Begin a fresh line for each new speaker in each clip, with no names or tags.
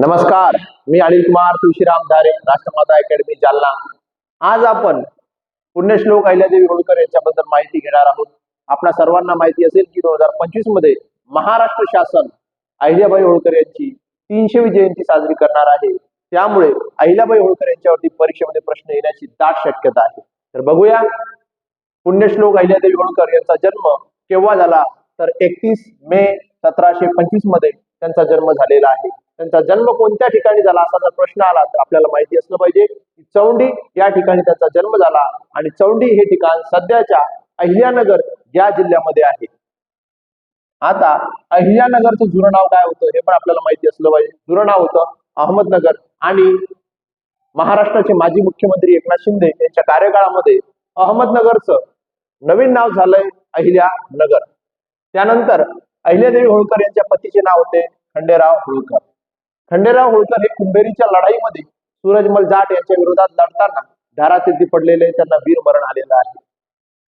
नमस्कार मी अनिल कुमार तुळशीराम धारे राष्ट्रमाता अकॅडमी जालना. आज आपण पुण्यश्लोक अहिल्यादेवी होळकर यांच्याबद्दल माहिती घेणार आहोत. आपल्या सर्वांना माहिती असेल की दोन हजार पंचवीसमध्ये महाराष्ट्र शासन अहिल्याबाई होळकर यांची तीनशेवी जयंती साजरी करणार आहे. त्यामुळे अहिल्याबाई होळकर यांच्यावरती परीक्षेमध्ये प्रश्न येण्याची दाट शक्यता आहे. तर बघूया पुण्यश्लोक अहिल्यादेवी होळकर यांचा जन्म केव्हा झाला? तर एकतीस मे सतराशे पंचवीसमध्ये त्यांचा जन्म झालेला आहे. त्यांचा जन्म कोणत्या ठिकाणी झाला असा जर प्रश्न आला तर आपल्याला माहिती असलं पाहिजे की चौंडी या ठिकाणी त्यांचा जन्म झाला आणि चौंडी हे ठिकाण सध्याच्या अहिल्यानगर या जिल्ह्यामध्ये आहे. आता अहिल्यानगरचं जुनं नाव काय होतं हे पण आपल्याला माहिती असलं पाहिजे. जुनं नाव होतं अहमदनगर आणि महाराष्ट्राचे माजी मुख्यमंत्री एकनाथ शिंदे यांच्या कार्यकाळामध्ये अहमदनगरचं नवीन नाव झालंय अहिल्यानगर. त्यानंतर अहिल्यादेवी होळकर यांच्या पतीचे नाव होते खंडेराव होळकर. खंडेराव होळकर हे कुंभेरीच्या लढाईमध्ये सूरजमल जाट यांच्या विरोधात लढताना धारातीर्थी पडलेले त्यांना वीर मरण आलेलं आहे.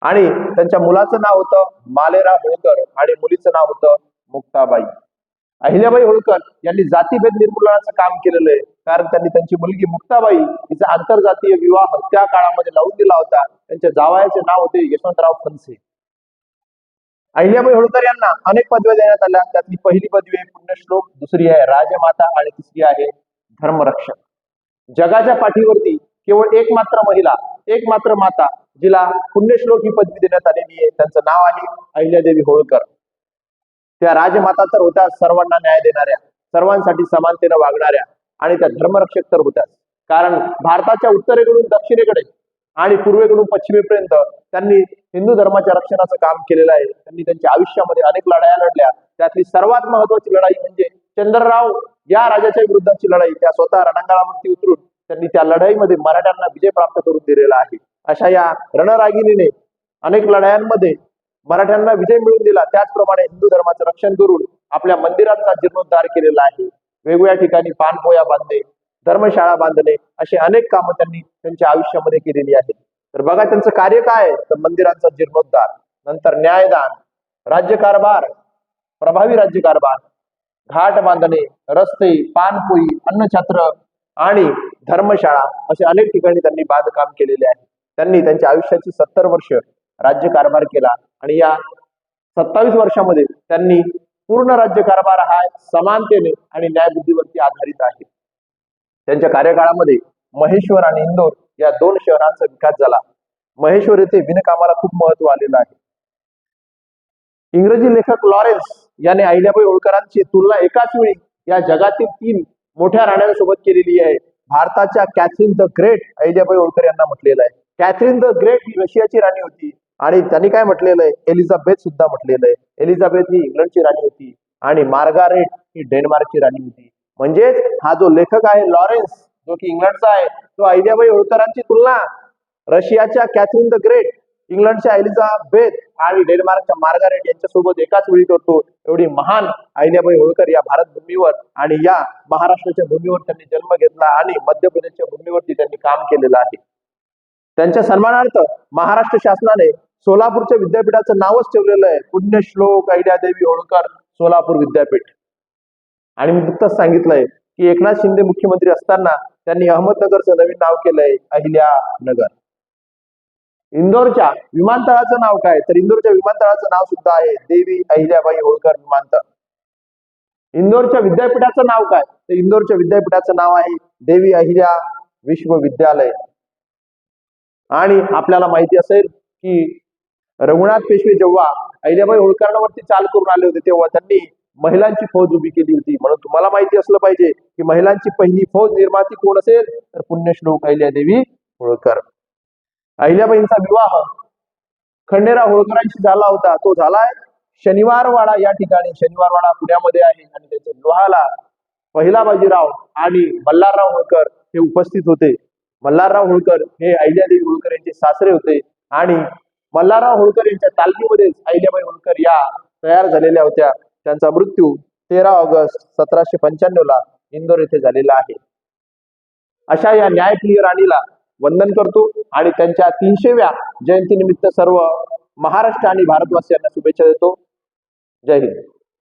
आणि त्यांच्या मुलाचं नाव होतं मालेराव होळकर आणि मुलीचं नाव होतं मुक्ताबाई. अहिल्याबाई होळकर यांनी जातीभेद निर्मूलनाचं काम केलेलं आहे. कारण त्यांनी त्यांची मुलगी मुक्ताबाई हिचा आंतरजातीय विवाह त्या काळामध्ये लावून दिला होता. त्यांच्या जावयाचे नाव होते यशवंतराव फनसे अहिल्याबाई होळकर यांना अनेक पदव्या देण्यात आल्या. त्यातली पहिली पदवी आहे पुण्यश्लोक दुसरी आहे राजमाता आणि तिसरी आहे धर्मरक्षक. जगाच्या पाठीवरती केवळ एक मात्र महिला एक मात्र माता जिला पुण्यश्लोक ही पदवी देण्यात आलेली आहे. त्यांचं नाव आहे अहिल्यादेवी होळकर. त्या राजमाता तर होत्या सर्वांना न्याय देणाऱ्या सर्वांसाठी समानतेनं वागणाऱ्या आणि त्या धर्मरक्षक तर होत्या कारण भारताच्या उत्तरेकडून दक्षिणेकडे आणि पूर्वेकडून पश्चिमेपर्यंत त्यांनी हिंदू धर्माच्या रक्षणाचं काम केलेलं आहे. त्यांनी त्यांच्या आयुष्यामध्ये अनेक लढाया लढल्या. त्यातली सर्वात महत्वाची लढाई म्हणजे चंद्रराव या राजाच्या विरुद्धची लढाई. त्या स्वतः रणांगणावरती उतरून त्यांनी त्या लढाईमध्ये मराठ्यांना विजय प्राप्त करून दिलेला आहे. अशा या रणरागिणीने अनेक लढायांमध्ये मराठ्यांना विजय मिळवून दिला. त्याचप्रमाणे हिंदू धर्माचं रक्षण करून आपल्या मंदिरांचा जीर्णोद्धार केलेला आहे. वेगवेगळ्या ठिकाणी पानपोया बांधणे धर्मशाळा बांधणे असे अनेक कामं त्यांनी त्यांच्या आयुष्यामध्ये केलेली आहेत. तर बघा त्यांचं कार्य काय तर मंदिरांचा जीर्णोद्धार नंतर न्यायदान राज्यकारभार प्रभावी राज्यकारभार घाट बांधणे रस्ते पानपोई अन्नछत्र आणि धर्मशाळा असे अनेक ठिकाणी त्यांनी बांधकाम केलेले आहे. त्यांनी त्यांच्या आयुष्याची सत्तर वर्ष राज्यकारभार केला आणि या सत्तावीस वर्षामध्ये त्यांनी पूर्ण राज्यकारभार हा समानतेने आणि न्यायबुद्धीवरती आधारित आहे. त्यांच्या कार्यकाळामध्ये महेश्वर आणि इंदोर या दोन शहरांचा विकास झाला. महेश्वर येथे विणकामाला खूप महत्त्व आलेलं आहे. इंग्रजी लेखक लॉरेन्स याने अहिल्याबाई होळकरांची तुलना एकाच वेळी या जगातील तीन मोठ्या राण्यांसोबत केलेली आहे. भारताच्या Catherine the Great Ahilyabai Holkar यांना म्हटलेलं आहे. कॅथरीन द ग्रेट ही रशियाची राणी होती आणि त्यांनी काय म्हटलेलं आहे? एलिझाबेथ सुद्धा म्हटलेलं आहे. एलिझाबेथ ही इंग्लंडची राणी होती आणि मार्गारेट ही डेन्मार्कची राणी होती. म्हणजेच हा जो लेखक आहे लॉरेन्स जो की इंग्लंडचा आहे तो अहिल्याबाई होळकरांची तुलना. रशियाच्या कॅथरीन द ग्रेट इंग्लंडच्या एलिझाबेथ आणि डेन्मार्कच्या मार्गारेट यांच्यासोबत एकाच वेळी करतो. एवढी महान अहिल्याबाई होळकर या भारत भूमीवर आणि या महाराष्ट्राच्या भूमीवर त्यांनी जन्म घेतला आणि मध्य प्रदेशच्या भूमीवरती त्यांनी काम केलेलं आहे. त्यांच्या सन्मानार्थ महाराष्ट्र शासनाने सोलापूरच्या विद्यापीठाचं नावच ठेवलेलं आहे. पुण्यश्लोक अहिल्यादेवी होळकर सोलापूर विद्यापीठ. आणि मी नुकतंच सांगितलंय की एकनाथ शिंदे मुख्यमंत्री असताना त्यांनी अहमदनगरचं नवीन नाव केलंय अहिल्यानगर इंदोरच्या विमानतळाचं नाव काय? तर इंदोरच्या विमानतळाचं नाव सुद्धा आहे देवी अहिल्याबाई होळकर विमानतळ. इंदोरच्या विद्यापीठाचं नाव काय? तर इंदोरच्या विद्यापीठाचं नाव आहे देवी अहिल्या विश्वविद्यालय. आणि आपल्याला माहिती असेल की रघुनाथ पेशवे जेव्हा अहिल्याबाई होळकरांवरती चाल करून आले होते तेव्हा त्यांनी महिलांची फौज उभी केली होती. म्हणून तुम्हाला माहिती असलं पाहिजे की महिलांची पहिली फौज निर्माती कोण असेल? तर पुण्यश्लोक अहिल्यादेवी होळकर. अहिल्याबाईंचा विवाह खंडेराव होळकरांशी झाला होता. तो झालाय शनिवारवाडा या ठिकाणी. शनिवारवाडा पुण्यामध्ये आहे आणि त्याच्या विवाहाला पहिला बाजीराव आणि मल्हारराव होळकर हे उपस्थित होते. मल्हारराव होळकर हे अहिल्यादेवी होळकर यांचे सासरे होते आणि मल्हारराव होळकर यांच्या तालमीमध्येच अहिल्याबाई होळकर या तयार झालेल्या होत्या. त्यांचा मृत्यू तेरा ऑगस्ट सतराशे पंच्याण्णव ला इंदोर येथे झालेला आहे. अशा या न्यायप्रिय राणीला वंदन करतो आणि त्यांच्या तीनशेव्या जयंतीनिमित्त सर्व महाराष्ट्र आणि भारतवासियांना शुभेच्छा देतो. जय हिंद.